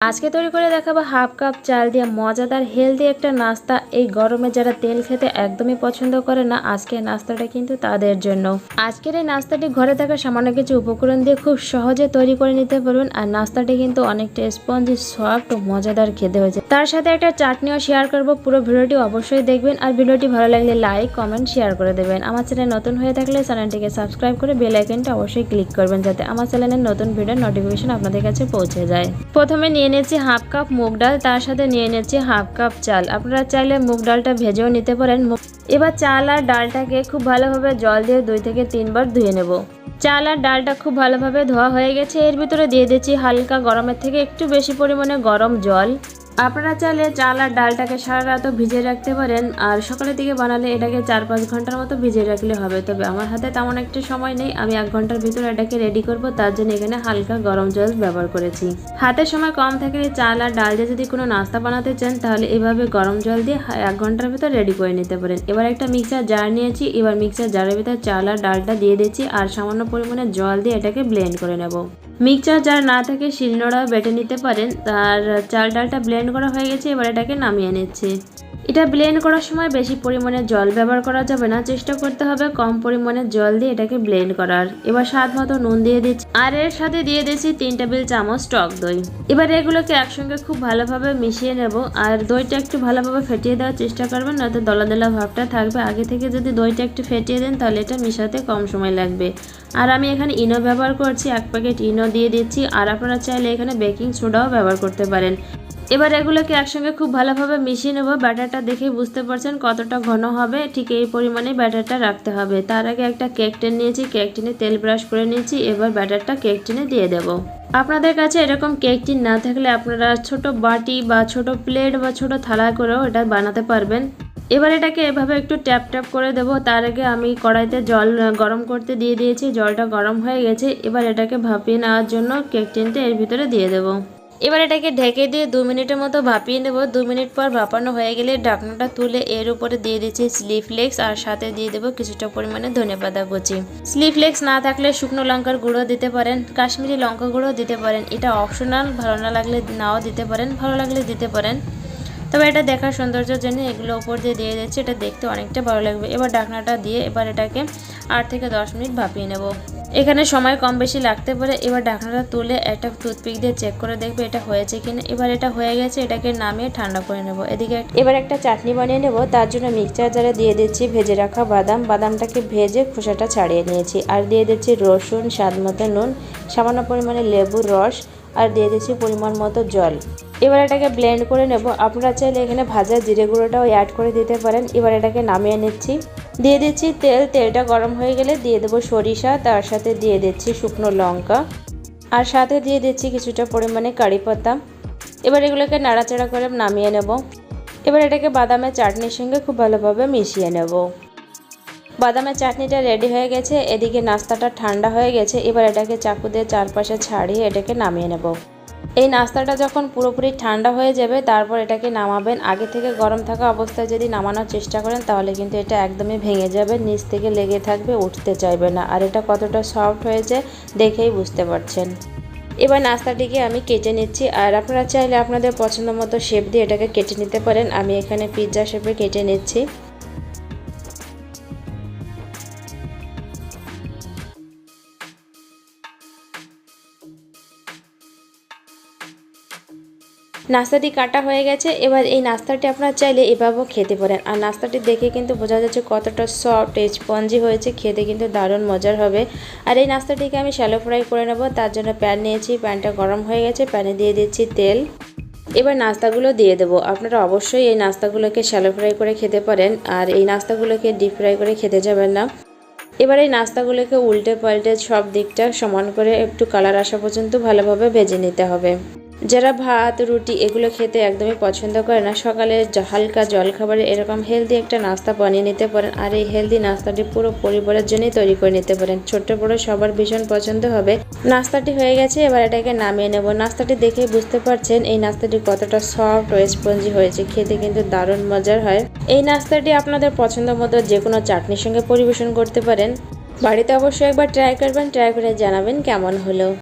আজকে তৈরি করে দেখাবো হাফ কাপ চাল দিয়ে মজাদার হেলদি একটা নাস্তা। এই গরমে যারা তেল খেতে একদমই পছন্দ করে না আজকের নাস্তাটা কিন্তু তাদের জন্য। আজকের এই নাস্তাটি ঘরে থাকা সামান্য কিছু উপকরণ দিয়ে খুব সহজে তৈরি করে নিতে পারবেন আর নাস্তাটি কিন্তু অনেকটা স্পঞ্জি, সফট ও মজাদার খেতে হয়েছে। তার সাথে একটা চাটনিও শেয়ার করব, পুরো ভিডিওটি অবশ্যই দেখবেন, আর ভিডিওটি ভালো লাগলে লাইক, কমেন্ট, শেয়ার করে দেবেন। আমার চ্যানেল নতুন হয়ে থাকলে চ্যানেলটিকে সাবস্ক্রাইব করে বেল আইকনটা অবশ্যই ক্লিক করবেন, যাতে আমার চ্যানেলের নতুন ভিডিওর নোটিফিকেশন আপনাদের কাছে পৌঁছে যায়। প্রথমে নিয়ে নিয়েছি হাফ কাপ মুগ ডাল, তার সাথে নিয়ে নিয়েছি হাফ কাপ চাল। আপনারা চাইলে মুগ ডালটা ভেজেও নিতে পারেন। এবার চাল আর ডালটাকে খুব ভালোভাবে জল দিয়ে দুই থেকে তিনবার ধুয়ে নেব। চাল আর ডালটা খুব ভালোভাবে ধোয়া হয়ে গেছে। এর ভিতরে দিয়ে দিচ্ছি হালকা গরমের থেকে একটু বেশি পরিমাণে গরম জল। আপনারা চাইলে চাল আর ডালটাকে সারা রাতও ভিজিয়ে রাখতে পারেন, আর সকালের দিকে বানালে এটাকে চার পাঁচ ঘণ্টার মতো ভিজিয়ে রাখলে হবে। তবে আমার হাতে তেমন একটা সময় নেই, আমি এক ঘণ্টার ভিতরে এটাকে রেডি করব, তার জন্য এখানে হালকা গরম জল ব্যবহার করেছি। হাতের সময় কম থাকলে চাল আর ডাল দিয়ে যদি কোনো নাস্তা বানাতে চান, তাহলে এভাবে গরম জল দিয়ে এক ঘণ্টার ভিতর রেডি করে নিতে পারেন। এবার একটা মিক্সার জার নিয়েছি, এবার মিক্সার জারের ভিতর চাল আর ডালটা দিয়ে দিচ্ছি আর সামান্য পরিমাণে জল দিয়ে এটাকে ব্লেন্ড করে নেব। মিক্সচার জার না থাকে শিলনোড়াও বেটে নিতে পারেন আর চাল ডালটা ব্লেন্ড করা হয়ে গেছে, এবার এটাকে নামিয়ে নিচ্ছি। এটা ব্লেন্ড করার সময় বেশি পরিমাণে জল ব্যবহার করা যাবে না, চেষ্টা করতে হবে কম পরিমাণে জল দিয়ে এটাকে ব্লেন্ড করার। এবার স্বাদ মতো নুন দিয়ে দিচ্ছি, আর এর সাথে দিয়ে দিচ্ছি তিন টেবিল চামচ টক দই। এবার এগুলোকে একসঙ্গে খুব ভালোভাবে মিশিয়ে নেব, আর দইটা একটু ভালোভাবে ফেটিয়ে দেওয়ার চেষ্টা করবেন নয়তো দলা দলা ভাবটা থাকবে। আগে থেকে যদি দইটা একটু ফেটিয়ে দেন, তাহলে এটা মিশাতে কম সময় লাগবে। আর আমি এখানে ইনো ব্যবহার করছি, এক প্যাকেট ইনো দিয়ে দিচ্ছি, আর আপনারা চাইলে এখানে বেকিং সোডাও ব্যবহার করতে পারেন। এবার এগুলোকে একসঙ্গে খুব ভালোভাবে মিশিয়ে নেব। ব্যাটারটা দেখে বুঝতে পারছেন কতটা ঘন হবে। ঠিক এই পরিমাণে ব্যাটারটা রাখতে হবে। তার আগে একটা কেক টেন নিয়েছি, কেক টিনে তেল ব্রাশ করে নিয়েছি। এবার ব্যাটারটা কেক টিনে দিয়ে দেব। আপনাদের কাছে এরকম কেক টিন না থাকলে আপনারা ছোট বাটি বা ছোট প্লেট বা ছোট থালা করেও এটা বানাতে পারবেন। এবার এটাকে এভাবে একটু ট্যাপ ট্যাপ করে দেবো। তার আগে আমি কড়াইতে জল গরম করতে দিয়ে দিয়েছি। জলটা গরম হয়ে গেছে। এবার এটাকে ভাপিয়ে নেওয়ার জন্য কেক টিনটা এর ভিতরে দিয়ে দেবো। এবার এটাকে ঢেকে দিয়ে দু মিনিটের মতো ভাপিয়ে নেব। দু মিনিট পর ভাপানো হয়ে গেলে ঢাকনাটা তুলে এর উপরে দিয়ে দিচ্ছি স্লিফলেক্স আর সাথে দিয়ে দেবো কিছুটা পরিমাণে ধনেপাতা কুচি। স্লিফলেক্স না থাকলে শুকনো লঙ্কার গুঁড়ো দিতে পারেন, কাশ্মীরি লঙ্কা গুঁড়ো দিতে পারেন। এটা অপশনাল, ভালো না লাগলে নাও দিতে পারেন, ভালো লাগলে দিতে পারেন। তবে এটা দেখার সৌন্দর্যের জন্য এগুলো উপর দিয়ে দিয়ে দিচ্ছি, এটা দেখতে অনেকটা ভালো লাগবে। এবার ঢাকনাটা দিয়ে এবার এটাকে আট থেকে দশ মিনিট ভাপিয়ে নেব। এখানে সময় কম বেশি লাগতে পারে, এবার ঢাকনাটা তুলে একটা টুথপিক দিয়ে চেক করে দেখবে এটা হয়েছে কিনা। এবার এটা হয়ে গেছে, এটাকে নামিয়ে ঠান্ডা করে নেব। এদিকে এবার একটা চাটনি বানিয়ে নেব, তার জন্য মিক্সচার জারে দিয়ে দিচ্ছি ভেজে রাখা বাদাম। বাদামটাকে ভেজে খোসাটা ছাড়িয়ে নিয়েছি। আর দিয়ে দিচ্ছি রসুন, স্বাদ মতো নুন, সামান্য পরিমাণে লেবুর রস, আর দিয়ে দিচ্ছি পরিমাণ মতো জল। এবার এটাকে ব্লেন্ড করে নেব। আপনারা চাইলে এখানে ভাজা জিরে গুঁড়োটাও অ্যাড করে দিতে পারেন। এবার এটাকে নামিয়ে নিচ্ছি। দিয়ে দিচ্ছি তেল, তেলটা গরম হয়ে গেলে দিয়ে দেবো সরিষা, তার সাথে দিয়ে দিচ্ছি শুকনো লঙ্কা, আর সাথে দিয়ে দিচ্ছি কিছুটা পরিমাণে কারি পাতা এবার এগুলোকে নাড়াচাড়া করে নামিয়ে নেব। এবার এটাকে বাদামের চাটনির সঙ্গে খুব ভালোভাবে মিশিয়ে নেব। বাদামের চাটনিটা রেডি হয়ে গেছে, এদিকে নাস্তাটা ঠান্ডা হয়ে গেছে, এবার এটাকে চাকু দিয়ে চারপাশে ছাড়িয়ে এটাকে নামিয়ে নেব। এই নাস্তাটা যখন পুরোপুরি ঠান্ডা হয়ে যাবে, তারপর এটাকে নামাবেন। আগে থেকে গরম থাকা অবস্থায় যদি নামানোর চেষ্টা করেন, তাহলে কিন্তু এটা একদমই ভেঙে যাবে, নিচ থেকে লেগে থাকবে, উঠতে চাইবে না। আর এটা কতটা সফট হয়েছে দেখেই বুঝতে পারছেন। এবার নাস্তাটিকে আমি কেটে নিচ্ছি। আর আপনারা চাইলে আপনাদের পছন্দ মতো শেপ দিয়ে এটাকে কেটে নিতে পারেন। আমি এখানে পিৎজা শেপে কেটে নিচ্ছি। নাস্তাটি কাটা হয়ে গেছে। এবার এই নাস্তাটি আপনারা চাইলে এভাবেও খেতে পারেন। আর নাস্তাটি দেখে কিন্তু বোঝা যাচ্ছে কতটা সফট স্পঞ্জি হয়েছে। খেতে কিন্তু দারুণ মজার হবে। আর এই নাস্তাটিকে আমি শ্যালো ফ্রাই করে নেব। তার জন্য প্যান নিয়েছি। প্যানটা গরম হয়ে গেছে। প্যানে দিয়ে দিচ্ছি তেল। এবার নাস্তাগুলো দিয়ে দেবো। আপনারা অবশ্যই এই নাস্তাগুলোকে শ্যালো ফ্রাই করে খেতে পারেন। আর এই নাস্তাগুলোকে ডিপ ফ্রাই করে খেতে যাবেন না। এবার এই নাস্তাগুলোকে উল্টে পাল্টে সব দিকটা সমান করে একটু কালার আসা পর্যন্ত ভালোভাবে ভেজে নিতে হবে। যারা ভাত, রুটি এগুলো খেতে একদমই পছন্দ করে না, সকালে হালকা জলখাবারে এরকম হেলদি একটা নাস্তা বানিয়ে নিতে পারেন আর এই হেলদি নাস্তাটি পুরো পরিবারের জন্যই তৈরি করে নিতে পারেন। ছোট্ট বড় সবার ভীষণ পছন্দ হবে। নাস্তাটি হয়ে গেছে, এবার এটাকে নামিয়ে নেব। নাস্তাটি দেখে বুঝতে পারছেন এই নাস্তাটি কতটা সফট ও স্পঞ্জি হয়েছে, খেতে কিন্তু দারুণ মজার হয়। এই নাস্তাটি আপনাদের পছন্দ মতো যে কোনো চাটনির সঙ্গে পরিবেশন করতে পারেন। বাড়িতে অবশ্যই একবার ট্রাই করবেন ট্রাই করে জানাবেন কেমন হলো।